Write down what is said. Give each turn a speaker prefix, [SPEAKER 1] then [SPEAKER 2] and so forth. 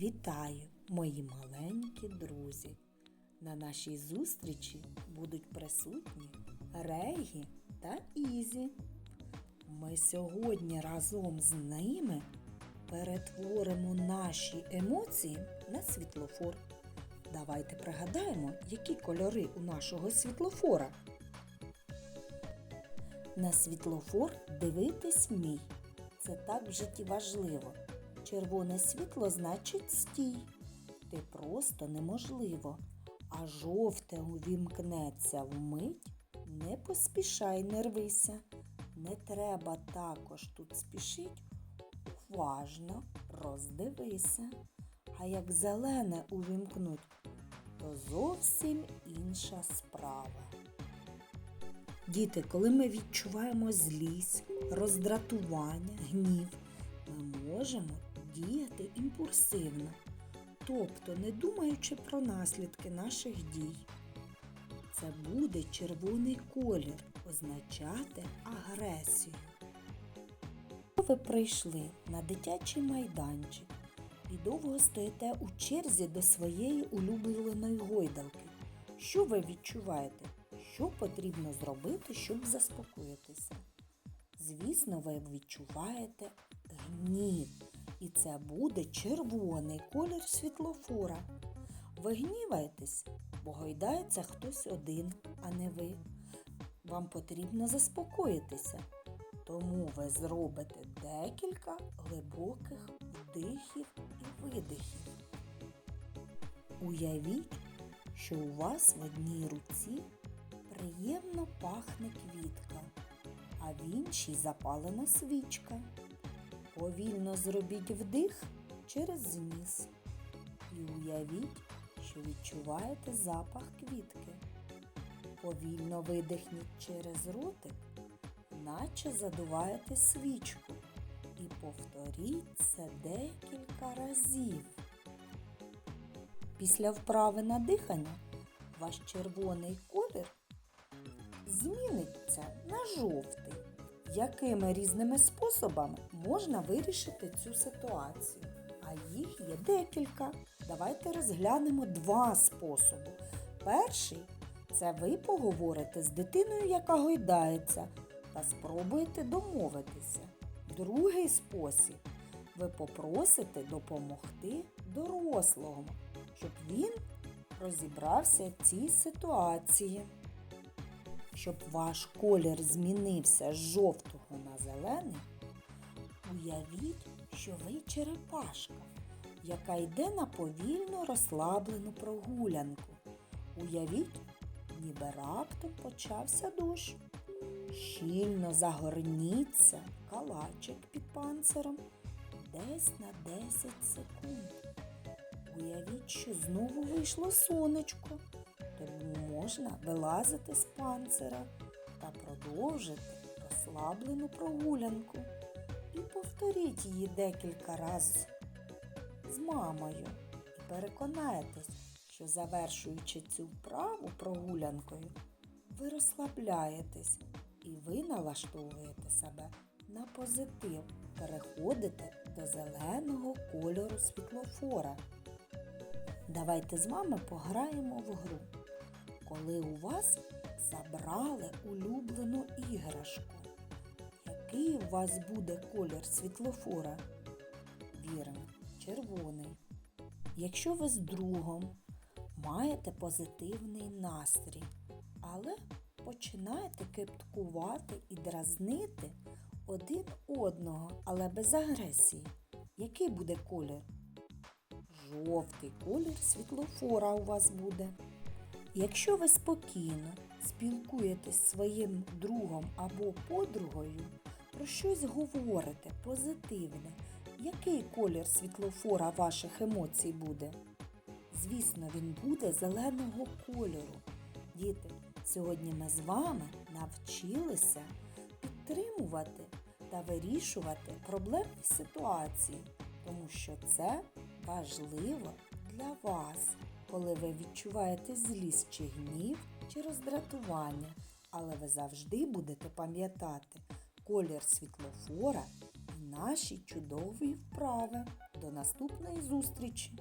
[SPEAKER 1] Вітаю, мої маленькі друзі! На нашій зустрічі будуть присутні Регі та Ізі. Ми сьогодні разом з ними перетворимо наші емоції на світлофор. Давайте пригадаємо, які кольори у нашого світлофора. На світлофор дивитись мій. Це так в житті важливо. Червоне світло значить стій. Ти просто неможливо. А жовте увімкнеться вмить. Не поспішай, не рвися. Не треба також тут спішить. Уважно роздивися. А як зелене увімкнуть, то зовсім інша справа. Діти, коли ми відчуваємо злість, роздратування, гнів, ми можемо діяти імпульсивно, тобто не думаючи про наслідки наших дій. Це буде червоний колір означати агресію. Ви прийшли на дитячий майданчик і довго стоїте у черзі до своєї улюбленої гойдалки. Що ви відчуваєте? Що потрібно зробити, щоб заспокоїтися? Звісно, ви відчуваєте гнів, і це буде червоний колір світлофора. Ви гніваєтесь, бо гойдається хтось один, а не ви. Вам потрібно заспокоїтися, тому ви зробите декілька глибоких вдихів і видихів. Уявіть, що у вас в одній руці приємно пахне квітка, а в іншій запалена свічка. Повільно зробіть вдих через ніс і уявіть, що відчуваєте запах квітки. Повільно видихніть через ротик, наче задуваєте свічку. І повторіть це декілька разів. Після вправи на дихання ваш червоний колір зміниться на жовтий. Якими різними способами можна вирішити цю ситуацію? А їх є декілька. Давайте розглянемо два способи. Перший це ви поговорите з дитиною, яка гойдається, та спробуєте домовитися. Другий спосіб ви попросите допомогти дорослому, щоб він розібрався в цій ситуації. Щоб ваш колір змінився з жовтого на зелений, уявіть, що ви черепашка, яка йде на повільно розслаблену прогулянку. Уявіть, ніби раптом почався дощ. Щільно загорніться калачик під панциром десь на 10 секунд. Уявіть, що знову вийшло сонечко, тому можна вилазити з панцира та продовжити розслаблену прогулянку. І повторіть її декілька разів з мамою. І переконаєтесь, що завершуючи цю вправу прогулянкою, ви розслабляєтесь і ви налаштовуєте себе на позитив, переходите до зеленого кольору світлофора. Давайте з вами пограємо в гру. Коли у вас забрали улюблену іграшку, який у вас буде колір світлофора? Вірно, червоний. Якщо ви з другом маєте позитивний настрій, але починаєте кипткувати і дразнити один одного, але без агресії, який буде колір? Жовтий колір світлофора у вас буде. Якщо ви спокійно спілкуєтесь зі своїм другом або подругою, про щось говорите позитивне, який колір світлофора ваших емоцій буде? Звісно, він буде зеленого кольору. Діти, сьогодні ми з вами навчилися підтримувати та вирішувати проблемні ситуації, тому що це важливо для вас, коли ви відчуваєте злість чи гнів чи роздратування, але ви завжди будете пам'ятати колір світлофора і наші чудові вправи. До наступної зустрічі!